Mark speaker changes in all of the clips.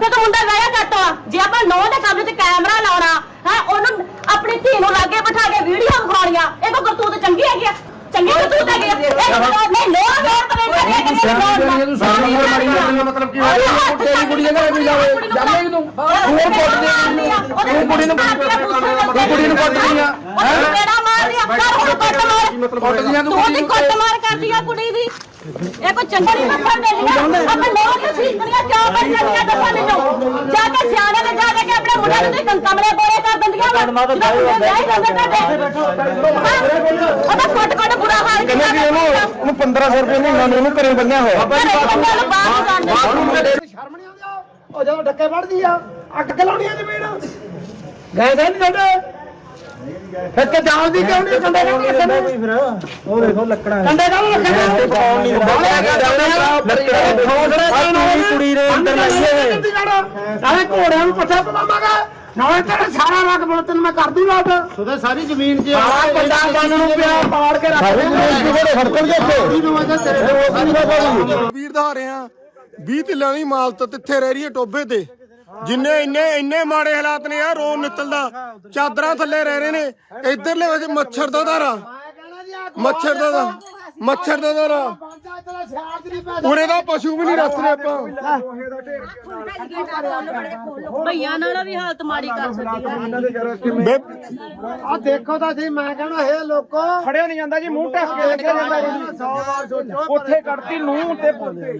Speaker 1: ਤੇ ਤੂੰ ਮੁੰਡਾ ਗਾਇਆ ਕੱਟਵਾ ਜੇ ਆਪਾਂ ਨੌ ਦੇ ਕਮਰੇ 'ਚ ਕੈਮਰਾ ਲਾਉਣਾ, ਹੈ, ਉਹਨੂੰ ਆਪਣੀ ਧੀ ਨੂੰ ਲਾਗੇ ਬਿਠਾ ਕੇ ਵੀਡੀਓ ਵਿਖਾਉਣੀਆਂ, ਇਹ ਕੋ ਕਰਤੂਤ ਚੰਗੀ ਹੈਗੀ ਆ। ਚੰਗੀ ਕਰਤੂਤ ਹੈਗੀ ਆ। ਇਹ ਨਹੀਂ ਨੋ ਵੇਰ ਪਰੇ
Speaker 2: ਤੂੰ ਸਿਆਣੀ ਬਣੀ ਹੈ, ਤੂੰ ਸਾਰੀ ਉਮਰ ਮਰੀ ਜਾਂਦੀ ਹੈ, ਮਤਲਬ ਕੀ ਹੋਇਆ? ਤੂੰ ਤੇਰੀ ਕੁੜੀ ਦੇ ਘਰੇ ਵੀ ਜਾਵੇ, ਜਾਵੇਂਗੀ ਤੂੰ? ਤੂੰ ਕੁੱਟ ਦੇਂਗੀ, ਤੂੰ ਕੁੜੀ ਨੂੰ ਤੂੰ ਕੁੜੀ ਨੂੰ ਕੁੱਟ ਰਹੀ ਆ
Speaker 1: ਹੈ? ਮੇਰਾ ਮਾਰ ਲਿਆ ਕਰ ਹੁਣ ਕੁੱਟ ਮਾਰ।
Speaker 2: ਕੁੱਟਦੀਆਂ ਤੂੰ
Speaker 1: ਤੂੰ
Speaker 2: ਕੁੜੀ
Speaker 1: ਦੀ
Speaker 2: ਨੂੰ
Speaker 1: ਕੁੱਟ ਮਾਰ ਕਰਦੀ ਆ ਕੁੜੀ ਦੀ। ਇਹ ਕੋਈ ਚੰਗਾ ਨਹੀਂ ਮਸਾ ਮਿਲਿਆ ਆਪਾਂ ਲੋਕ ਤੇ ਸੀਕਰੀਆਂ ਕਿਉਂ ਕਰ ਜਾਂਦੀਆਂ ਦੱਸਾਂ ਮੈਨੂੰ ਜਾ ਕੇ ਸਿਆਣੇ ਨੇ ਜਾ ਕੇ ਆਪਣੇ ਮੁੰਡੇ ਨੂੰ ਤੁਸੀਂ ਕਮਰੇ ਬੋਲੇ ਕਰ ਦਿੰਦੀਆਂ ਵਾ। ਉਹਦਾ ਕੁੱਟ ਕੁੱਟ ਬੁਰਾ ਹਾਲ
Speaker 2: ਕਹਿੰਦੇ ਕਿ ਉਹਨੂੰ ਉਹਨੂੰ 1500 ਰੁਪਏ ਮਹੀਨਾ ਨੂੰ ਉਹਨੂੰ ਘਰੇ ਬੰਨਿਆ ਹੋਇਆ।
Speaker 1: ਬਾਹਰ
Speaker 2: ਬਾਥਰੂਮ ਦੇ
Speaker 3: ਸ਼ਰਮ ਨਹੀਂ ਆਉਂਦੀ? ਉਹ ਜਦੋਂ ਡੱਕੇ ਵੜਦੀ ਆ ਅੱਗ ਲਾਉਣੀ ਆ ਜ਼ਮੀਨ। ਗਏ ਗਏ ਨਹੀਂ ਛੱਡੇ ਫਿਰ ਤੇ ਜਾਣਦੀ ਕਿਉਂ ਨਹੀਂ ਕੰਡੇ ਨਾਲ ਰੱਖਣੇ ਫਿਰ ਉਹ ਦੇਖੋ ਲੱਕੜਾਂ। ਕੰਡੇ ਨਾਲ ਰੱਖਣੇ
Speaker 2: ਕੌਣ ਨਹੀਂ
Speaker 3: ਕੁੜੀ ਰੇ ਅੰਦਰ ਲਾਈਏ ਨਾਲੇ ਘੋੜਿਆਂ ਨੂੰ ਪੱਠਾ ਪਵਾਵਾਂਗਾ। ਨਾਲੇ ਤੇਰਾ ਸਾਰਾ ਰਗ ਬਲ ਤੈਨੂੰ ਮੈਂ ਕਰ ਦੂੰ ਲਾਟ
Speaker 4: ਉਹਦੇ ਸਾਰੀ ਜ਼ਮੀਨ 'ਚ
Speaker 3: ਸਾਰਾ ਪਿੰਡਾ ਬੰਨ ਨੂੰ ਪਿਆ ਪਾੜ ਕੇ ਰੱਖ
Speaker 5: ਵੀਰ ਦਾ ਰਿਹਾ 20 ਕਿੱਲਿਆਂ ਦੀ ਮਾਲਤ ਤਿੱਥੇ ਰਹਿ ਰਹੀ ਹੈ ਟੋਬੇ ਤੇ। ਜਿੰਨੇ ਇੰਨੇ ਇੰਨੇ ਮਾੜੇ ਹਾਲਾਤ ਨੇ ਆ ਰੋਣ ਨਿਕਲਦਾ ਚਾਦਰਾਂ ਥੱਲੇ ਰਹਿ ਰਹੇ ਨੇ। ਇਧਰਲੇ ਵਿੱਚ ਮੱਛਰ ਦਾ ਧਾਰਾ। ਮੱਛਰ ਦਾ ਦਾ ਮੱਛਰ ਦਾ ਧਾਰਾ ਉਰੇ ਦਾ ਪਸ਼ੂ ਵੀ ਨਹੀਂ ਰੱਖਦੇ ਆਪਾਂ।
Speaker 1: ਭਈਆਂ ਨਾਲ ਵੀ ਹਾਲਤ ਮਾੜੀ ਕਰ ਸਕਦੀ ਆ।
Speaker 5: ਬੇ-
Speaker 3: ਆ ਦੇਖੋ ਤਾਂ ਸਹੀ ਮੈਂ ਕਹਣਾ ਇਹ ਲੋਕੋ।
Speaker 2: ਫੜਿਆ ਨਹੀਂ ਜਾਂਦਾ ਜੀ ਮੂੰਹ ਢੱਕ ਕੇ ਲੱਗਿਆ ਜਾਂਦਾ ਜੀ।
Speaker 3: 100 ਵਾਰ ਸੋਚੋ
Speaker 2: ਉੱਥੇ ਕੱਢਤੀ ਨੂੰ ਤੇ ਪੁੱਤੇ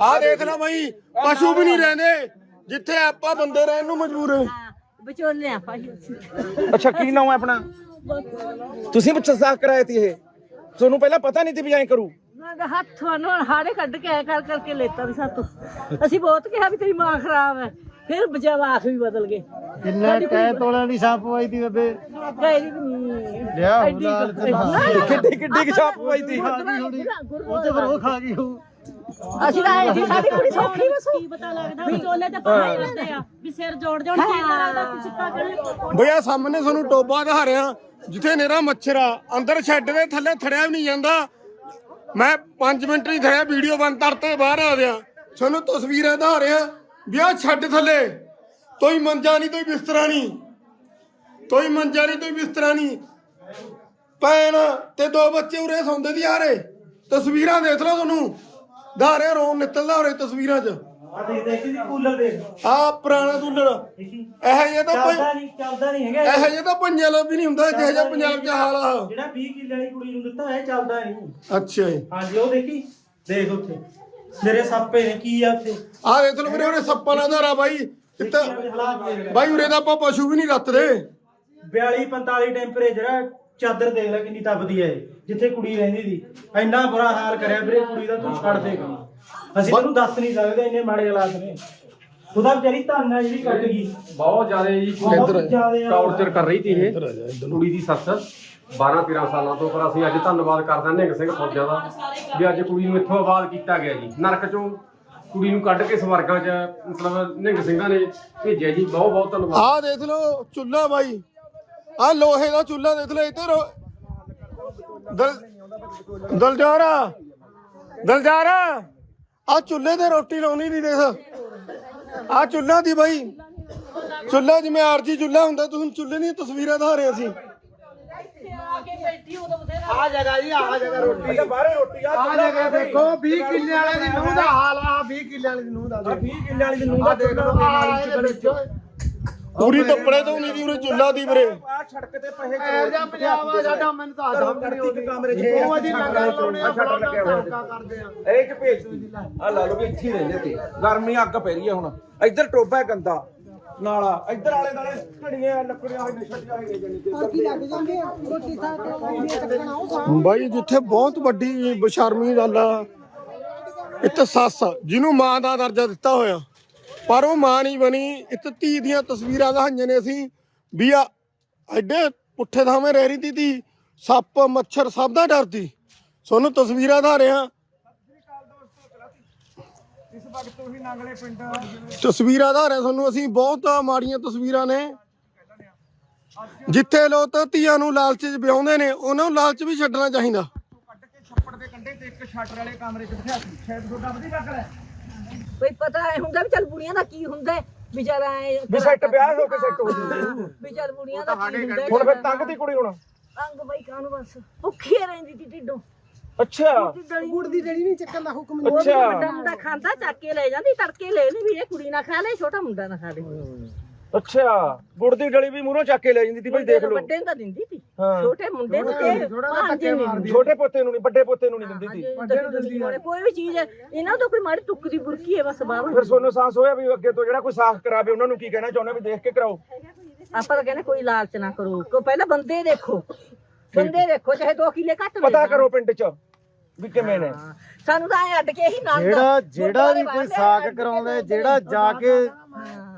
Speaker 5: ਆਹ ਦੇਖ ਲੈ ਬਾਈ ਪਸ਼ੂ ਵੀ ਨਹੀਂ ਰਹਿੰਦੇ ਜਿੱਥੇ ਆਪਾਂ ਬੰਦੇ ਰਹਿਣ ਨੂੰ ਮਜਬੂਰ ਹਾਂ
Speaker 1: ਵਿਚੋਲੇ ਆ ਭਾਈ।
Speaker 2: ਅੱਛਾ ਕੀ ਨਾਮ ਹੈ ਆਪਣਾ? ਤੁਸੀਂ ਬੱਚਾ ਸਾਖ ਕਰਾਇਆ ਤੀ ਇਹ। ਤੁਹਾਨੂੰ ਪਹਿਲਾਂ ਪਤਾ ਨਹੀਂ ਸੀ ਵੀ ਐਂ ਕਰੂ।
Speaker 6: ਮੈਂ ਕਿਹਾ ਹੱਥ ਨੂੰ ਹਾੜੇ ਕੱਢ ਕੇ ਐ ਕਰ ਕਰਕੇ ਲੈਤਾ ਵੀ ਸਾਤੋਂ। ਅਸੀਂ ਬਹੁਤ ਕਿਹਾ ਵੀ ਤੇਰੀ ਮਾਂ ਖਰਾਬ ਹੈ। ਫਿਰ ਜਵਾਖ ਵੀ ਬਦਲ ਗਏ।
Speaker 4: ਕਿੰਨਾ ਕਹਿ ਤੋਲਿਆਂ ਦੀ ਸਾਫ਼ ਪਵਾਈ ਦੀ ਬੇਬੇ? ਲਿਆ
Speaker 2: ਕਿੱਡੀ ਕਿੱਡੀ ਕਿ ਛਾਪ ਪਈ ਤੀ।
Speaker 4: ਉਹ ਤੇ ਫਿਰ ਉਹ ਖਾ ਗਈ ਉਹ
Speaker 6: ਅਸੀਂ ਤਾਂ ਸੀ ਸਾਡੀ ਕੁੜੀ ਸੌਖੀ ਵਸੂ
Speaker 1: ਕੀ ਪਤਾ ਲੱਗਦਾ ਵਿਚੋਲੇ ਤੇ ਹੀ। ਰਹਿੰਦੇ ਆ ਵੀ ਸਿਰ ਜੋੜ ਜੋੜ ਕੀ ਕਰਾਂਦਾ ਸਿੱਕਾ ਕਰੇ
Speaker 5: ਬਈ ਆਹ ਸਾਹਮਣੇ ਤੁਹਾਨੂੰ ਟੋਬਾ ਦਿਖਾ ਰਿਹਾ ਜਿੱਥੇ ਨੇਰਾ ਮੱਛਰ ਆ ਅੰਦਰ ਸ਼ੈੱਡ ਦੇ ਥੱਲੇ ਥੜਿਆ ਵੀ ਨਹੀਂ ਜਾਂਦਾ। ਮੈਂ 5 ਮਿੰਟ ਹੀ ਥੜਿਆ ਵੀਡੀਓ ਬੰਦ ਕਰਤੇ ਬਾਹਰ ਆ ਗਿਆ। ਤੁਹਾਨੂੰ ਤਸਵੀਰਾਂ ਦਿਖਾ ਰਿਹਾ ਵੀ ਆਹ ਛੱਡ ਥੱਲੇ ਕੋਈ ਮੰਜਾ ਨਹੀਂ ਕੋਈ ਬਿਸਤਰਾ ਨਹੀਂ। ਕੋਈ ਮੰਜਾ ਨਹੀਂ ਕੋਈ ਬਿਸਤਰਾ ਨਹੀਂ। ਭੈਣ ਤੇ ਦੋ ਬੱਚੇ ਉਰੇ ਸੌਂਦੇ ਦੀ ਆ ਰਹੇ। ਤਸਵੀਰਾਂ ਦੇਖ ਲਓ ਤੁਹਾਨੂੰ। ਧਾਰੇ ਰੋਣ ਨਿਕਲਦਾ ਉਰੇ ਤਸਵੀਰਾਂ 'ਚ।
Speaker 3: ਆ ਦੇਖ ਦੇਖ ਦੀ ਕੂਲਰ ਦੇਖ।
Speaker 5: ਆ ਪੁਰਾਣਾ ਦੁੱਲੜ ਇਹ ਜੇ ਤਾਂ
Speaker 3: ਚੱਲਦਾ ਨਹੀਂ ਚੱਲਦਾ ਨਹੀਂ ਹੈਗਾ
Speaker 5: ਇਹੋ। ਜਿਹਾ ਤਾਂ ਪੰਜਾਬ ਵੀ ਨਹੀਂ ਹੁੰਦਾ ਜਿਹੋ ਜਿਹਾ ਪੰਜਾਬ 'ਚ ਹਾਲ ਆ।
Speaker 3: ਜਿਹੜਾ 20 ਕਿੱਲੇ ਵਾਲੀ ਕੁੜੀ ਨੂੰ ਦਿੱਤਾ ਇਹ ਚੱਲਦਾ ਨਹੀਂ।
Speaker 5: ਅੱਛਾ ਜੀ।
Speaker 3: ਹਾਂਜੀ ਉਹ ਦੇਖੀ? ਦੇਖ ਉੱਥੇ। ਮੇਰੇ ਸਾਪੇ ਨੇ ਕੀ ਆ ਉੱਥੇ?
Speaker 5: ਆ ਦੇਖ ਲਓ ਮੇਰੇ ਉਹਨੇ ਸੱਪਾਂ ਦਾ ਧਾਰਾ ਬਾਈ। ਇੱਥੇ
Speaker 3: ਹਾਲਾਤ ਦੇਖ
Speaker 5: ਬਾਈ ਉਰੇ ਆਪਾਂ ਪਸ਼ੂ ਵੀ ਨਹੀਂ ਰੱਖਦੇ
Speaker 3: 42 45 ਟੈਂਪਰੇਚਰ ਚਾਦਰ ਦੇਖ ਲੈ ਕਿੰਨੀ ਤਪਦੀ ਹੈ ਇਹ, ਜਿੱਥੇ ਕੁੜੀ ਰਹਿੰਦੀ ਸੀ। ਇੰਨਾ ਬੁਰਾ ਹਾਲ ਕਰਿਆ ਵੀਰੇ ਕੁੜੀ ਦਾ ਤੂੰ ਛੱਡ ਦੇ। ਕੰਮ ਅਸੀਂ ਤੈਨੂੰ ਦੱਸ ਨਹੀਂ ਸਕਦੇ ਇੰਨੇ ਮਾੜੇ ਹਾਲਾਤ ਨੇ। ਉਹਦਾ ਵਿਚਾਰੀ ਧੰਨ ਹੈ ਜਿਹੜੀ ਕੱਟ ਗਈ।
Speaker 7: ਬਹੁਤ ਜ਼ਿਆਦਾ ਜੀ
Speaker 3: ਬਹੁਤ ਜ਼ਿਆਦੇ ਆ।
Speaker 7: ਟੌਰਚਰ ਕਰ ਰਹੀ ਸੀ ਇਹ ਕੁੜੀ ਦੀ ਸੱਸ। 12 13 ਸਾਲਾਂ ਤੋਂ ਪਰ ਅਸੀਂ ਅੱਜ ਧੰਨਵਾਦ ਕਰਦੇ ਹਾਂ ਨਿਹੰਗ ਸਿੰਘ ਫੌਜਾਂ ਦਾ ਵੀ ਅੱਜ ਕੁੜੀ ਨੂੰ ਇੱਥੋਂ ਆਬਾਦ ਕੀਤਾ ਗਿਆ ਜੀ। ਨਰਕ ਚੋਂ ਕੁੜੀ ਨੂੰ ਕੱਢ ਕੇ ਸਵਰਗਾਂ 'ਚ ਮਤਲਬ ਨਿਹੰਗ ਸਿੰਘਾਂ ਨੇ ਭੇਜਿਆ ਜੀ। ਬਹੁਤ ਬਹੁਤ ਧੰਨਵਾਦ।
Speaker 5: ਆ ਦੇਖ ਲਓ ਚੁੱਲ੍ਹਾ ਬਾਈ। ਆ ਲੋਹੇ ਦਾ ਚੁੱਲ੍ਹਾ ਦੇਖ ਲਓ ਇੱਧਰ। ਦਲ ਦਲਜਾਰਾ ਦਲਜਾਰਾ ਆ ਚੁੱਲ੍ਹੇ ਤੇ ਰੋਟੀ ਲਾਉਣੀ ਨਹੀਂ ਦੇਖ। ਆ ਚੁੱਲ੍ਹਾ ਦੀ ਬਾਈ। ਚੁੱਲ੍ਹਾ ਜਿਵੇਂ ਆਰਜੀ ਚੁੱਲ੍ਹਾ ਹੁੰਦਾ ਤੁਸੀਂ ਚੁੱਲ੍ਹੇ ਦੀਆਂ ਤਸਵੀਰਾਂ ਦਿਖਾ ਰਹੇ ਸੀ।
Speaker 3: ਆ ਜਗ੍ਹਾ ਜੀ ਆ ਜਗ੍ਹਾ ਰੋਟੀ। ਬਾਹਰੇ ਰੋਟੀ ਆ ਜਗ੍ਹਾ ਦੇਖੋ 20 ਕਿੱਲੇ ਵਾਲੇ ਦੀ ਨੂੰਹ ਦਾ ਹਾਲ ਆ 20 ਕਿੱਲੇ ਵਾਲੀ ਦੀ ਨੂੰਹ ਦਾ 20 ਕਿੱਲੇ ਵਾਲੀ ਦੀ ਨੂੰਹ ਦਾ ਦੇਖ ਲਓ
Speaker 5: ਪੂਰੀ ਟੱਪੜੇ ਤੋਂ ਨਹੀਂ ਦੀ ਉਰੇ ਚੁੱਲ੍ਹਾ ਦੀ ਵੀਰੇ।
Speaker 3: ਆ ਸੜਕ ਤੇ ਪਹੇ ਕਰੋ ਜਾਂ ਪੰਜਾਬ ਆ ਸਾਡਾ ਮੈਨੂੰ ਤਾਂ ਆਦਮ ਕਰੀ ਇੱਕ ਕਮਰੇ ਚ ਉਹ ਅਸੀਂ ਲੰਗਰ ਲਾਉਣੇ ਆ ਛੱਡ ਲੱਗੇ ਹੋਏ। ਕਰਦੇ ਆ।
Speaker 2: ਇਹ ਚ ਭੇਜ ਆ ਲਾ। ਲਓ ਵੀ ਇੱਥੇ ਹੀ ਰਹਿੰਦੇ ਤੇ ਗਰਮੀ ਅੱਗ ਪੈ ਰਹੀ ਹੈ ਹੁਣ। ਇੱਧਰ ਟੋਬਾ ਗੰਦਾ। ਨਾਲਾ ਇੱਧਰ ਆਲੇ ਦਾਲੇ ਘੜੀਆਂ ਲੱਕੜੀਆਂ ਹੋਈਆਂ ਛੱਡੀਆਂ ਹੋਈਆਂ ਜਾਨੀ ਕਿ।
Speaker 5: ਬਾਈ ਜਿੱਥੇ ਬਹੁਤ ਵੱਡੀ ਬਸ਼ਰਮੀ ਗੱਲ ਆ ਇੱਥੇ ਸੱਸ ਜਿਹਨੂੰ ਮਾਂ ਦਾ ਦਰਜਾ ਦਿੱਤਾ ਹੋਇਆ। ਪਰ ਉਹ ਮਾਂ ਨਹੀਂ ਬਣੀ। ਇੱਥੇ ਧੀ ਦੀਆਂ ਤਸਵੀਰਾਂ ਦਿਖਾਈਆਂ ਨੇ ਅਸੀਂ ਵੀ ਆ ਐਡੇ ਪੁੱਠੇ ਥਾਵੇਂ ਰਹਿ ਰਹੀ ਤੀ ਧੀ। ਸੱਪ, ਮੱਛਰ ਸਭ ਦਾ ਡਰਦੀ ਤੁਹਾਨੂੰ ਤਸਵੀਰਾਂ ਦਿਖਾ ਰਿਹਾ
Speaker 2: ਇਸ ਵਕਤ ਉਹੀ ਨਾਗਲੇ ਪਿੰਡ
Speaker 5: ਤਸਵੀਰਾਂ ਦਾ ਰਿਹਾ ਤੁਹਾਨੂੰ ਅਸੀਂ। ਬਹੁਤ ਮਾੜੀਆਂ ਤਸਵੀਰਾਂ ਨੇ। ਜਿੱਥੇ ਲੋਕ ਧੀਆਂ ਨੂੰ ਲਾਲਚ 'ਚ ਵਿਆਉਂਦੇ ਨੇ, ਉਹਨਾਂ ਨੂੰ ਲਾਲਚ ਵੀ ਛੱਡਣਾ ਚਾਹੀਦਾ।
Speaker 2: ਕੱਢ ਕੇ ਛੱਪੜ ਦੇ ਕੰਢੇ ਤੇ ਇੱਕ ਸ਼ਟਰ ਵਾਲੇ ਕਮਰੇ 'ਚ ਬਿਠਾ ਦਿੱਤੀ ਸ਼ਾਇਦ ਤੁਹਾਡਾ ਵਧੀਆ ਲੱਗ
Speaker 6: ਕੋਈ ਪਤਾ ਐ ਹੁੰਦਾ ਵੀ ਚੱਲ ਬੁੜੀਆਂ ਦਾ ਕੀ ਹੁੰਦਾ ਹੈ, ਵੀ ਚੱਲ ਐ
Speaker 2: ਵੀ ਸੈੱਟ ਵਿਆਹ ਹੋ ਕੇ ਸੈੱਟ ਹੋ ਜੂਗੀ।
Speaker 6: ਵੀ ਚੱਲ ਬੁੜੀਆਂ ਦਾ ਕੀ ਹੁੰਦਾ ਹੈ,
Speaker 2: ਹੁਣ ਫਿਰ ਤੰਗ ਦੀ ਕੁੜੀ ਹੁਣ।
Speaker 6: ਅੰਗ ਬਈ ਕਾਨੂੰ ਬਸ? ਭੁੱਖੀ ਰਹਿੰਦੀ ਤੀ ਢਿੱਡੋਂ।
Speaker 2: ਅੱਛਾ।
Speaker 6: ਗੁੜ ਦੀ ਡੜੀ ਨਹੀਂ ਚੱਕਣ ਦਾ ਹੁਕਮ
Speaker 2: ਅੱਛਾ।
Speaker 6: ਵੱਡਾ ਮੁੰਡਾ ਖਾਂਦਾ ਚੱਕ ਕੇ ਲੈ ਜਾਂਦੀ ਤੜਕੇ ਲੈ ਲਈ ਵੀ ਇਹ ਕੁੜੀ ਨਾ ਖਾ ਲੈ ਛੋਟਾ ਮੁੰਡਾ ਨਾ ਖਾ ਲੈ।
Speaker 2: ਅੱਛਾ। ਗੁੜ ਦੀ ਡਲੀ ਵੀ ਮੂਹਰੋਂ ਚੱਕ ਕੇ ਲੈ ਜਾਂਦੀ ਸੀ ਭਾਈ ਦੇਖ ਲਓ।
Speaker 6: ਵੱਡੇ ਨੂੰ ਤਾਂ ਦਿੰਦੀ ਤੀ।
Speaker 2: ਹਾਂ।
Speaker 6: ਛੋਟੇ ਮੁੰਡੇ ਨੂੰ ਤੇ ਭਾਂਜੇ ਨੂੰ ਨਹੀਂ
Speaker 2: ਛੋਟੇ ਪੋਤੇ ਨੂੰ ਨਹੀਂ ਵੱਡੇ ਪੋਤੇ ਨੂੰ ਨਹੀਂ ਦਿੰਦੀ ਸੀ
Speaker 6: ਵੱਡੇ ਨੂੰ ਦਿੰਦੀ ਆ। ਕੋਈ ਵੀ ਚੀਜ਼ ਹੈ ਇਹਨਾਂ ਤੋਂ ਕੋਈ ਮਾੜੀ ਟੁੱਕ ਦੀ ਬੁਰਕੀ ਹੈ ਬਸ ਬਾਹਰ।
Speaker 2: ਫਿਰ ਸੋਨੂੰ ਸਾਹਸ ਹੋਇਆ ਵੀ ਅੱਗੇ ਤੋਂ ਜਿਹੜਾ ਕੋਈ ਸਾਫ਼ ਕਰਾਵੇ ਉਹਨਾਂ ਨੂੰ ਕੀ ਕਹਿਣਾ ਚਾਹੁੰਦੇ ਵੀ ਦੇਖ ਕੇ ਕਰਾਓ?
Speaker 6: ਆਪਾਂ ਤਾਂ ਕਹਿੰਦੇ ਕੋਈ ਲਾਲਚ ਨਾ ਕਰੋ। ਕੋ ਪਹਿਲਾਂ ਬੰਦੇ ਦੇਖੋ। ਬੰਦੇ ਦੇਖੋ ਚਾਹੇ 2 ਕਿਲੇ ਘੱਟ ਲੈ
Speaker 2: ਪਤਾ
Speaker 6: ਜਾਣ।
Speaker 2: ਕਰੋ ਪਿੰਡ 'ਚ ਵੀ ਕਿਵੇਂ ਨੇ।
Speaker 6: ਹਾਂ, ਸਾਨੂੰ ਤਾਂ ਐ ਅੱਡ ਕੇ ਹੀ ਨਾਲ
Speaker 4: ਜਿਹੜਾ ਜਿਹੜਾ ਵੀ ਕੋਈ ਸਾਕ ਕਰਾਉਂਦਾ ਹੈ, ਜਿਹੜਾ ਜਾ ਕੇ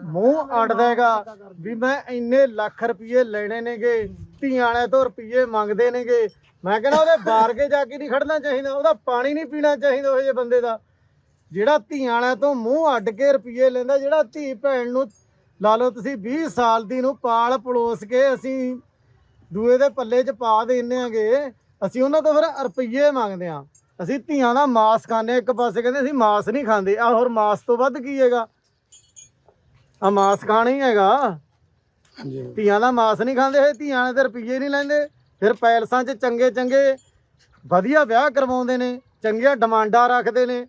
Speaker 4: ਮੂੰਹ ਅੜਦਾ ਹੈਗਾ ਵੀ ਮੈਂ ਇੰਨੇ ਲੱਖ ਰੁਪਏ ਲੈਣੇ ਨੇਗੇ ਧੀਆਂ ਵਾਲੇ ਤੋਂ ਰੁਪਏ ਮੰਗਦੇ ਨੇਗੇ। ਮੈਂ ਕਹਿੰਦਾ ਉਹਦੇ ਬਾਰ ਕੇ ਜਾ ਕੇ ਨਹੀਂ ਖੜਨਾ ਚਾਹੀਦਾ, ਉਹਦਾ ਪਾਣੀ ਨਹੀਂ ਪੀਣਾ ਚਾਹੀਦਾ ਉਹ ਜਿਹੇ ਬੰਦੇ ਦਾ। ਜਿਹੜਾ ਧੀਆਂ ਵਾਲਿਆਂ ਤੋਂ ਮੂੰਹ ਅੱਡ ਕੇ ਰੁਪਏ ਲੈਂਦਾ, ਜਿਹੜਾ ਧੀ ਭੈਣ ਨੂੰ ਲਾ ਲਓ ਤੁਸੀਂ 20 ਸਾਲ ਦੀ ਨੂੰ ਪਾਲ ਪਲੋਸ ਕੇ ਅਸੀਂ ਦੂਏ ਦੇ ਪੱਲੇ 'ਚ ਪਾ ਦਿੰਨੇ ਆਂਗੇ, ਅਸੀਂ ਉਹਨਾਂ ਤੋਂ ਫਿਰ ਰੁਪਈਏ ਮੰਗਦੇ ਆਂ। ਅਸੀਂ ਧੀਆਂ ਦਾ ਮਾਸ ਖਾਂਦੇ ਹਾਂ। ਇੱਕ ਪਾਸੇ ਕਹਿੰਦੇ ਅਸੀਂ ਮਾਸ ਨਹੀਂ ਖਾਂਦੇ। ਆ ਹੋਰ ਮਾਸ ਤੋਂ ਵੱਧ ਕੀ ਹੈਗਾ? ਆ ਮਾਸ ਖਾਣਾ ਹੀ ਹੈਗਾ। ਧੀਆਂ ਦਾ ਮਾਸ ਨਹੀਂ ਖਾਂਦੇ ਇਹ ਧੀਆਂ ਨੇ ਤੇ ਰੁਪਈਏ ਨਹੀਂ ਲੈਂਦੇ। ਫਿਰ ਪੈਲਸਾਂ 'ਚ ਚੰਗੇ ਚੰਗੇ ਵਧੀਆ ਵਿਆਹ ਕਰਵਾਉਂਦੇ ਨੇ ਚੰਗੀਆਂ ਡਿਮਾਂਡਾਂ ਰੱਖਦੇ ਨੇ।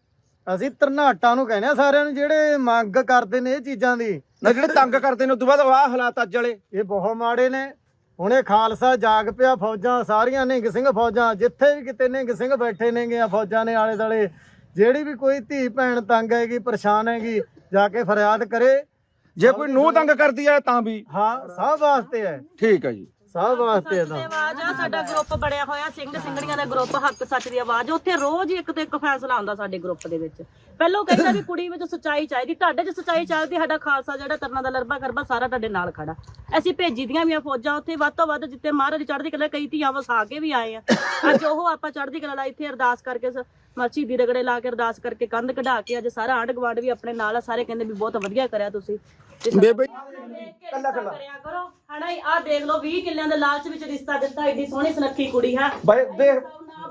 Speaker 4: ਅਸੀਂ ਤਰਨਾਟਾਂ ਨੂੰ ਕਹਿੰਦੇ ਆ ਸਾਰਿਆਂ ਨੂੰ ਜਿਹੜੇ ਮੰਗ ਕਰਦੇ ਨੇ ਇਹ ਚੀਜ਼ਾਂ ਦੀ।
Speaker 2: ਨਾ ਜਿਹੜੇ ਤੰਗ ਕਰਦੇ ਨੇ ਉਦੋਂ ਬਾਅਦ ਆਹ ਹਾਲਾਤ ਅੱਜ ਵਾਲੇ।
Speaker 4: ਇਹ ਬਹੁਤ ਮਾੜੇ ਨੇ। ਹੁਣੇ ਖਾਲਸਾ ਜਾਗ ਪਿਆ ਫੌਜਾਂ ਸਾਰੀਆਂ ਨਿਹੰਗ ਸਿੰਘ ਫੌਜਾਂ ਜਿੱਥੇ ਵੀ ਕਿਤੇ ਨਿਹੰਗ ਸਿੰਘ ਬੈਠੇ ਨੇਗੇ ਆ ਫੌਜਾਂ ਨੇ ਆਲੇ ਦਾਲੇ ਜਿਹੜੀ ਵੀ ਕੋਈ ਧੀ ਭੈਣ ਤੰਗ ਹੈਗੀ ਪਰੇਸ਼ਾਨ ਹੈਗੀ ਜਾ ਕੇ ਫਰਿਆਦ ਕਰੇ।
Speaker 2: ਜੇ ਕੋਈ ਨੂੰ ਤੰਗ ਕਰਦੀ ਹੈ ਤਾਂ ਵੀ।
Speaker 4: ਹਾਂ ਸਭ ਵਾਸਤੇ ਹੈ।
Speaker 2: ਠੀਕ ਹੈ ਜੀ।
Speaker 4: ਸਭ ਵਾਸਤੇ ਹੈ ਤਾਂ।
Speaker 1: ਆਵਾਜ਼ ਆ ਸਾਡਾ ਗਰੁੱਪ ਬਣਿਆ ਹੋਇਆ ਸਿੰਘ ਸਿੰਘੜੀਆਂ ਦਾ ਗਰੁੱਪ ਹੱਕ ਸੱਚ ਦੀ ਆਵਾਜ਼। ਉੱਥੇ ਰੋਜ਼ ਹੀ ਇੱਕ ਤੋਂ ਇੱਕ ਫੈਸਲਾ ਆਉਂਦਾ ਸਾਡੇ ਗਰੁੱਪ ਦੇ ਵਿੱਚ। ਪਹਿਲੋਂ ਕਹਿੰਦਾ ਵੀ ਕੁੜੀ ਵਿੱਚ ਸੱਚਾਈ ਚਾਹੀਦੀ ਤੁਹਾਡੇ 'ਚ ਸੱਚਾਈ ਚਾਹੀਦੀ ਸਾਡਾ ਖਾਲਸਾ ਜਿਹੜਾ ਤਰਨਾ ਦਾ ਲਰਬਾ ਕਰਬਾ ਸਾਰਾ ਤੁਹਾਡੇ ਨਾਲ ਖੜਾ। ਅਸੀਂ ਭੇਜੀ ਦੀਆਂ ਵੀ ਫੌਜਾਂ ਉੱਥੇ ਵੱਧ ਤੋਂ ਵੱਧ ਜਿੱਤੇ ਮਹਾਰਾਜ ਚੜ੍ਹਦੀ ਕਲਾ ਕਈ ਧੀਆਂ ਵਸਾ ਕੇ ਵੀ ਆਏ ਆ। ਅੱਜ ਉਹ ਆਪਾਂ ਚੜ੍ਹਦੀ ਕਲਾ ਲਈ ਇੱਥੇ ਅਰਦਾਸ ਕਰਕੇ ਸ- ਮਰਚੀ ਦੀ ਰਗੜੇ ਲਾ ਕੇ ਅਰਦਾਸ ਕਰਕੇ ਕੰਧ ਕਢਾ ਕੇ ਅੱਜ ਸਾਰਾ ਆਂਢ ਗੁਆਂਢ ਵੀ ਆਪਣੇ ਨਾਲ ਆ ਸਾਰੇ ਕਹਿੰਦੇ ਵੀ ਬਹੁਤ ਵਧੀਆ ਕਰਿਆ ਤੁਸੀਂ। ਤੇ
Speaker 5: ਬੇਬੇ
Speaker 1: ਕੱਲਾ ਕੱਲਾ ਕਰਿਆ ਕਰੋ। ਹਣਾ ਆ ਦੇਖ ਲਓ 20 ਕਿੱਲਿਆਂ ਦੇ ਲਾਲਚ ਵਿੱਚ ਰਿਸ਼ਤਾ ਦਿੱਤਾ ਏਡੀ ਸੋਹਣੀ ਸੁਨੱਖੀ ਕੁੜੀ ਹੈ।
Speaker 2: ਬਾਈ ਦੇਖ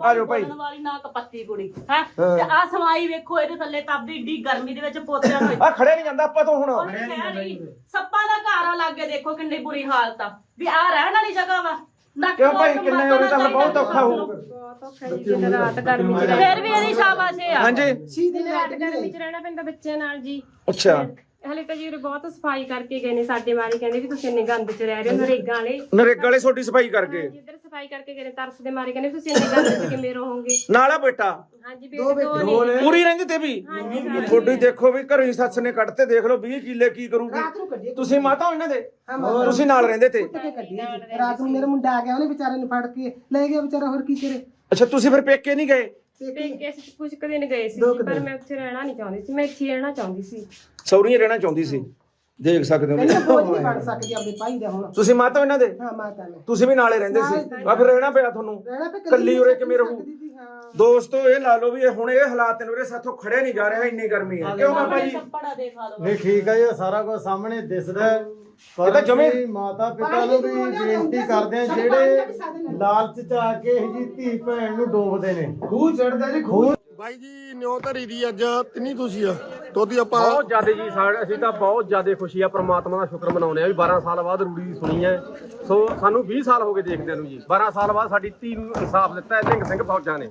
Speaker 2: ਆ ਜਾਓ ਭਾਈ।
Speaker 1: ਬੋਲਣ ਵਾਲੀ ਨਾ ਕਪੱਤੀ ਕੁੜੀ ਹੈ। ਤੇ ਆ ਸਮਾਈ ਵੇਖੋ ਇਹਦੇ ਥੱਲੇ ਤਪਦੀ ਏਡੀ ਗਰਮੀ ਦੇ ਵਿੱਚ ਪੋਤਿਆਂ ਹੋਏ
Speaker 2: ਆ ਖੜੇ ਨਹੀਂ ਜਾਂਦਾ ਆਪਾਂ ਤੋਂ ਹੁਣ।
Speaker 1: ਨੀ, ਸੱਪਾਂ ਦਾ ਘਰ ਲਾਗੇ ਦੇਖੋ ਕਿੰਨੀ ਬੁਰੀ ਹਾਲਤ ਆ। ਵੀ ਆ ਰਹਿਣ ਵਾਲੀ ਜਗ੍ਹਾ ਵਾ।
Speaker 2: ਕਿਉਂ ਭਾਈ ਕਿੰਨੇ ਉਰੇ ਤਾਂ ਬਹੁਤ ਔਖਾ ਹੋਊ।
Speaker 1: ਫਿਰ ਵੀ ਇਹਦੀ ਸ਼ਾਬਾਸ਼ ਹੈ ਆ।
Speaker 2: ਹਾਂਜੀ।
Speaker 8: ਰਾਤ ਗਰਮੀ ਚ ਰਹਿਣਾ ਪੈਂਦਾ ਬੱਚਿਆਂ ਨਾਲ ਜੀ।
Speaker 2: ਅੱਛਾ।
Speaker 8: ਹਲੇ ਤਾਂ ਜੀ ਉਰੇ ਬਹੁਤ ਸਫ਼ਾਈ ਕਰਕੇ ਗਏ ਨੇ ਸਾਡੇ ਕਹਿੰਦੇ ਵੀ ਤੁਸੀਂ ਇੰਨੇ ਗੰਦ ਚ ਰਹਿ ਰਹੇ ਹੋ ਨਰੇਗਾ ਵਾਲੇ।
Speaker 2: ਨਰੇਗਾ ਵਾਲੇ ਛੋਟੀ ਸਫ਼ਾਈ ਕਰਕੇ।
Speaker 8: ਜਿੱਧਰ ਸਫ਼ਾਈ ਕਰਕੇ ਗਏ ਨੇ ਤਰਸ ਦੇ ਮਾਰੇ ਕਹਿੰਦੇ ਤੁਸੀਂ ਇੰਨੇ ਗੰਦ ਚ ਕਿਵੇਂ ਰਹੋਗੇ?
Speaker 2: ਨਾਲ ਬੇਟਾ।
Speaker 8: ਹਾਂਜੀ ਬੇਟੇ ਦੋ ਨੇ।
Speaker 2: ਪੂਰੀ ਰਹਿੰਦੀ ਤੇ ਵੀ। ਤੁਹਾਡੀ ਦੇਖੋ ਵੀ ਘਰੋਂ ਹੀ ਸੱਸ ਨੇ ਕੱਢਤੇ ਦੇਖ ਲਓ 20 ਕਿੱਲੇ ਕੀ ਕਰੂਗੀ। ਤੁਸੀਂ ਮਾਤਾ ਹੋ ਇਹਨਾਂ ਦੇ? ਤੁਸੀਂ ਨਾਲ ਰਹਿੰਦੇ ਤੇ।
Speaker 9: ਰਾਤ ਨੂੰ ਮੇਰਾ ਮੁੰਡਾ ਆ ਗਿਆ ਉਹਨੇ ਵਿਚਾਰੇ ਨੂੰ ਫੜ ਕੇ ਲੈ ਗਿਆ ਵਿਚਾਰਾ ਹੋਰ ਕੀ ਕਰੇ?
Speaker 2: ਅੱਛਾ ਤੁਸੀਂ ਫਿਰ ਪੇਕੇ ਨਹੀਂ ਗਏ?
Speaker 8: ਪੇਕੇ। ਅਸੀਂ ਕੁਝ ਕੁ ਦਿਨ ਗਏ ਸੀ ਜੀ, ਪਰ ਮੈਂ ਉੱਥੇ ਰਹਿਣਾ ਨਹੀਂ ਚਾਹੁੰਦੀ ਸੀ ਮੈਂ ਇੱਥੇ ਹੀ ਰਹਿਣਾ ਚਾਹੁੰਦੀ ਸੀ।
Speaker 2: ਸੌਰੀਆਂ ਰਹਿਣਾ ਚਾਹੁੰਦੀ ਸੀ। ਦੇਖ ਸਕਦੇ ਹੋ
Speaker 9: ਕਹਿੰਦੇ ਬੋਝ ਨਹੀਂ ਬਣ ਸਕਦੀ ਆਪਣੇ ਭਾਈ ਦਾ ਹੁਣ।
Speaker 2: ਤੁਸੀਂ ਮਾਤਾ ਹੋ ਇਹਨਾਂ ਦੇ?
Speaker 9: ਹਾਂ ਮਾਤਾ ਨੇ
Speaker 2: ਤੁਸੀਂ ਵੀ ਨਾਲੇ ਰਹਿੰਦੇ ਸੀ। ਆ ਫਿਰ ਰਹਿਣਾ ਪਿਆ ਤੁਹਾਨੂੰ?
Speaker 9: ਰਹਿਣਾ
Speaker 2: ਕੱਲੀ ਉਰੇ ਕਿਵੇਂ ਰਹੂ?
Speaker 9: ਹਾਂ।
Speaker 2: ਦੋਸਤੋ ਇਹ ਲਾ ਲਓ ਵੀ ਇਹ ਹੁਣ ਇਹ ਹਾਲਾਤ ਨੇ ਉਰੇ ਸਾਥੋਂ ਖੜੇ ਨਹੀਂ ਜਾ ਰਿਹਾ ਇੰਨੀ ਗਰਮੀ ਹੈ। ਕਿਉਂ ਬਾਬਾ ਜੀ?
Speaker 1: ਛੱਪੜਾ ਦੇਖਾ ਲਓ
Speaker 4: ਨਹੀਂ ਠੀਕ ਹੈ ਇਹ ਸਾਰਾ ਕੁਝ ਸਾਹਮਣੇ ਦਿਸਦਾ ਹੈ। ਪਰ
Speaker 2: ਇਹ ਤਾਂ ਜਮੇ-
Speaker 4: ਅਸੀਂ ਮਾਤਾ ਪਿਤਾ ਨੂੰ ਵੀ ਬੇਨਤੀ ਕਰਦੇ ਆ ਜਿਹੜੇ ਲਾਲਚ ਚ ਆ ਕੇ ਇਹ ਜੀ ਧੀ ਭੈਣ ਨੂੰ ਡੋਬਦੇ ਨੇ। ਖੂਹ ਚੜਦਾ ਜੀ ਖੂਹ
Speaker 5: ਬਾਈ ਜੀ ਨਿਉ ਧਰੀ ਦੀ ਅੱਜ ਤਿੰਨੀ ਤੁਸੀਂ ਆ? ਤੋਦੀ ਆਪਾਂ
Speaker 7: ਬਹੁਤ ਜ਼ਿਆਦਾ ਜੀ ਸਾ- ਅਸੀਂ ਤਾਂ ਬਹੁਤ ਜ਼ਿਆਦਾ ਖੁਸ਼ੀ ਆ ਪ੍ਰਮਾਤਮਾ ਦਾ ਸ਼ੁਕਰ ਮਨਾਉਂਦੇ ਆ ਵੀ 12 ਸਾਲ ਬਾਅਦ ਰੂੜੀ ਦੀ ਸੁਣੀ ਹੈ। ਸੋ ਸਾਨੂੰ 20 ਸਾਲ ਹੋ ਗਏ ਦੇਖਦੇ ਨੂੰ ਜੀ। 12 ਸਾਲ ਬਾਅਦ ਸਾਡੀ ਧੀ ਨੂੰ ਇਨਸਾਫ ਦਿੱਤਾ ਹੈ ਨਿਹੰਗ ਸਿੰਘ ਫੌਜਾਂ ਨੇ।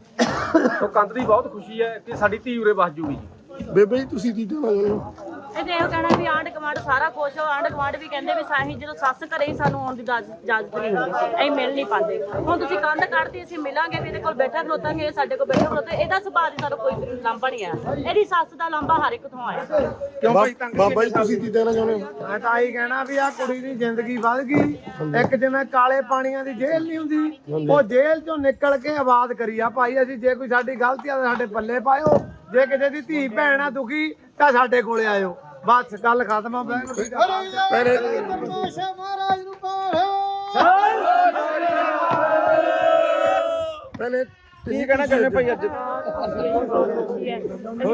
Speaker 7: ਸੋ ਕੰਦ ਦੀ ਬਹੁਤ ਖੁਸ਼ੀ ਹੈ ਕਿ ਸਾਡੀ ਧੀ ਉਰੇ ਵਸ ਜੂਗੀ ਜੀ।
Speaker 5: ਬੇਬੇ ਜੀ ਤੁਸੀਂ ਕੀ ਕਹਿਣਾ ਚਾਹੁੰਦੇ ਹੋ?
Speaker 1: ਇਹ ਤੇ ਇਹੋ ਕਹਿਣਾ ਵੀ ਆਂਢ ਗੁਆਂਢ ਸਾਰਾ ਖੁਸ਼ ਹੋ ਆਂਢ ਗੁਆਂਢ ਵੀ ਕਹਿੰਦੇ ਵੀ ਸਾਹੀ ਜਦੋਂ ਸੱਸ ਘਰੇ ਹੀ ਸਾਨੂੰ ਆਉਣ ਦੀ ਇਜਾਜ਼ਤ ਇਜਾਜ਼ਤ ਨਹੀਂ ਹੁੰਦੀ ਅਸੀਂ ਮਿਲ ਨਹੀਂ ਪਾਉਂਦੇ। ਹੁਣ ਤੁਸੀਂ ਕੰਧ ਕੱਢਦੀ ਅਸੀਂ ਮਿਲਾਂਗੇ ਵੀ ਇਹਦੇ ਕੋਲ ਬੈਠਾ ਖਲੋਤਾਂਗੇ ਇਹ ਸਾਡੇ ਕੋਲ ਬੈਠਾ ਖਲੋਤੇ ਇਹਦਾ ਸੁਭਾਅ ਦੀ ਸਾਨੂੰ ਕੋਈ ਲਾਂਭਾ ਨਹੀਂ ਆਇਆ। ਇਹਦੀ ਸੱਸ ਦਾ ਲਾਂਭਾ ਹਰ ਇੱਕ ਤੋਂ ਆਇਆ।
Speaker 2: ਕਿਉਂ ਭਾਈ ਤੰਗ
Speaker 5: ਬਾਬਾ ਜੀ ਤੁਸੀਂ ਕੀ ਕਹਿਣਾ ਚਾਹੁੰਦੇ ਹੋ?
Speaker 4: ਮੈਂ ਤਾਂ ਆਹੀ ਕਹਿਣਾ ਵੀ ਆ ਕੁੜੀ ਦੀ ਜ਼ਿੰਦਗੀ ਵੱਧ ਗਈ। ਇੱਕ ਜਿਵੇਂ ਕਾਲੇ ਪਾਣੀਆਂ ਦੀ ਜੇਲ੍ਹ ਨਹੀਂ ਹੁੰਦੀ ਉਹ ਜੇਲ੍ਹ ਚੋਂ ਨਿਕਲ ਕੇ ਆਵਾਜ਼ ਕਰੀ ਆ। ਭਾਈ ਅਸੀਂ ਜੇ ਕੋਈ ਸਾਡੀ ਗਲਤੀ ਆ ਤਾਂ ਸਾਡੇ ਪੱਲੇ ਪਾਇਓ ਜੇ ਕਿਸੇ ਦੀ ਧੀ ਭੈਣ ਆ ਦੁਖੀ ਤਾਂ ਸਾਡੇ ਕੋਲੇ ਆਇਓ। ਬਸ ਗੱਲ ਖਤਮ ਆ ਬੈਨ
Speaker 5: ਪਹਿਲੇ
Speaker 4: ਮਹਾਰਾਜ ਨੂੰ
Speaker 5: ਪਹਿਲੇ
Speaker 2: ਕੀ ਕਹਿਣਾ ਚਾਹੁੰਦੇ ਭਾਈ ਅੱਜ?
Speaker 8: ਅਸੀਂ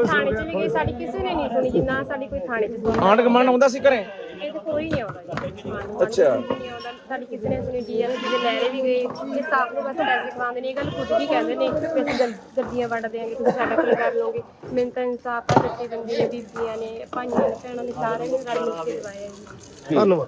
Speaker 8: ਥਾਣੇ ਚ ਵੀ ਗਏ ਸਾਡੀ ਕਿਸੇ ਨੇ ਨਹੀਂ ਸੁਣੀ ਜੀ ਨਾ ਸਾਡੀ ਕੋਈ ਥਾਣੇ ਚ ਸੁਣੀ।
Speaker 2: ਆਂਢ ਗੁਆਂਢ ਆਉਂਦਾ ਸੀ ਘਰੇ?
Speaker 8: ਇਹ ਤੇ ਕੋਈ ਨਹੀਂ ਆਉਂਦਾ ਜੀ। ਮਾਨੂੰ
Speaker 2: ਅੱਛਾ।
Speaker 8: ਨਹੀਂ ਆਉਂਦਾ। ਸਾਡੀ ਕਿਸੇ ਨੇ ਸੁਣੀ ਜੀ ਆ ਜਿਹਦੇ ਲਹਿਰੇ ਵੀ ਗਏ। ਇਹ ਸਾਫ਼ ਨੂੰ ਬਸ ਪੈਸੇ ਖਵਾਉਂਦੇ ਨੇ ਇਹ ਗੱਲ ਖੁਦ ਵੀ ਕਹਿੰਦੇ ਨੇ ਕਿ ਅਸੀਂ ਗੱਲ- ਗੱਡੀਆਂ ਵੰਡ ਦੇਾਂਗੇ ਤੁਸੀਂ ਸਾਡਾ ਕੀ ਕਰ ਲਓਗੇ? ਮੈਨੂੰ ਤਾਂ ਇਨਸਾਫ ਆ ਜੱਟੀ ਬੰਦੀ ਨੇ ਬੀਬੀਆਂ ਨੇ ਭਾਈਆਂ ਨੇ ਭੈਣਾਂ ਨੇ ਸਾਰਿਆਂ ਨੇ ਰਲ ਮਿਲ ਕੇ ਦਵਾਇਆ ਜੀ
Speaker 5: ਧੰਨਵਾਦ।